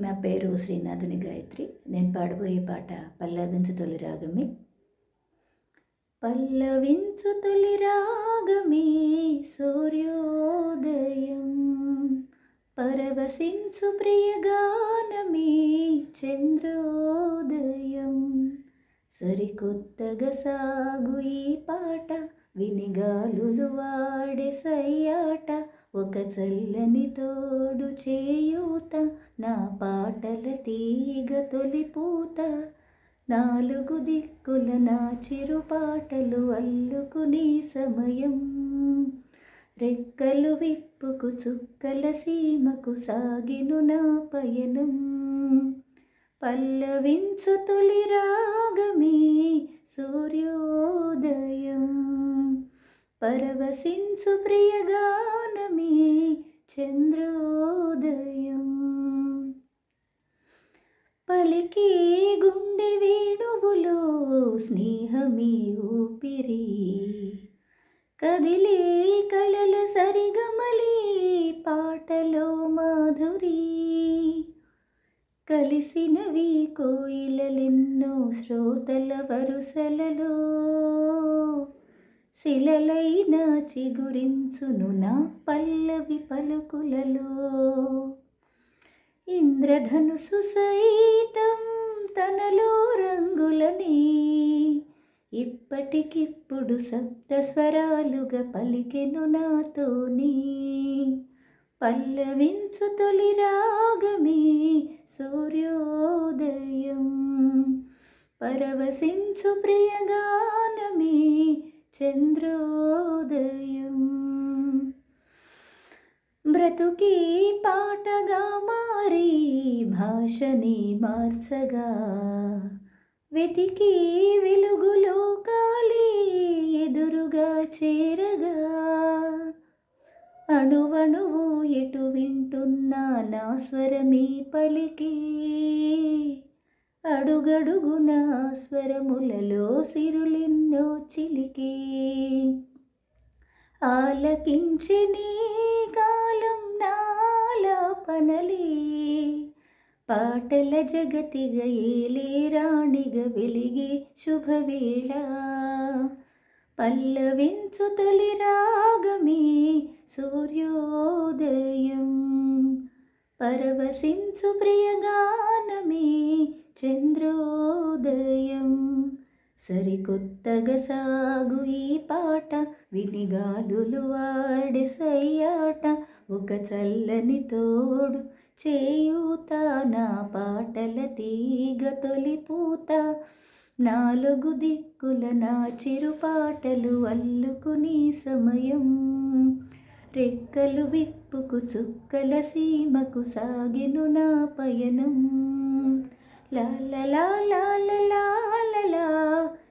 నా పేరు శ్రీనాథుని గాయత్రి. నేను పాడబోయే పాట పల్లవించు తొలి రాగమే. పల్లవించు తొలి రాగమే సూర్యోదయం. పరవశించు ప్రియగానమే చంద్రోదయం. సరికొత్తగా సాగు ఈ పాట వినిగాలులు వాడే సయ్యాట ఒక చల్లని తోడు చేయూత నా పాటల తీగ తొలిపూత. నాలుగు దిక్కుల నా చిరు పాటలు అల్లుకునే సమయం. రెక్కలు విప్పుకు చుక్కల సీమకు సాగిను నా పయనం. పల్లవించు తొలి రాగమే సూర్యోదయం. పరవశించు ప్రియగానమే చంద్రోదయం. పలికి గుండె వేణువులో స్నేహమే ఊపిరి. కదిలే కళల సరిగమలే పాటలో మాధురి. కలిసినవి కోయిలెన్నో శ్రోతల వరుసలలో. శిలలైన చిగురించును నా పల్లవి పలుకులలో. ఇంద్రధనుసు సైతం తనలో రంగులని ఇప్పటికిప్పుడు సప్తస్వరాలుగా పలికెను నాతోని. పల్లవించు తొలి రాగమే సూర్యోదయం పరవశించు ప్రియగానమే చంద్రోదయం. బ్రతుకి పాటగా మారి భాషని మార్చగా వెతికి వెలుగులో కాలి ఎదురుగా చేరగా. అణువణువు ఎటు వింటున్నా నా స్వరమే పలికి. అడుగడుగున స్వరములలో సిరులెన్నో చిలికి. ఆలకించి నీ కాలం నాలాపనలే పాటల జగతిగ ఏలే రాణిగ వెలిగే శుభవేళ. పల్లవించు తొలి రాగమే సూర్యోదయం. పరవశించు ప్రియగానమే చంద్రోదయం. సరికొత్తగా సాగు ఈ పాట. వినిగాలులు వాడి సయ్యాట. ఒక చల్లని తోడు చేయూత. నా పాటల తీగ తొలిపూత. నాలుగు దిక్కుల నా చిరు పాటలు అల్లుకుని సమయం. రెక్కలు విప్పుకు చుక్కల సీమకు సాగిను నా పయనం. లాలలా లాల లాలలా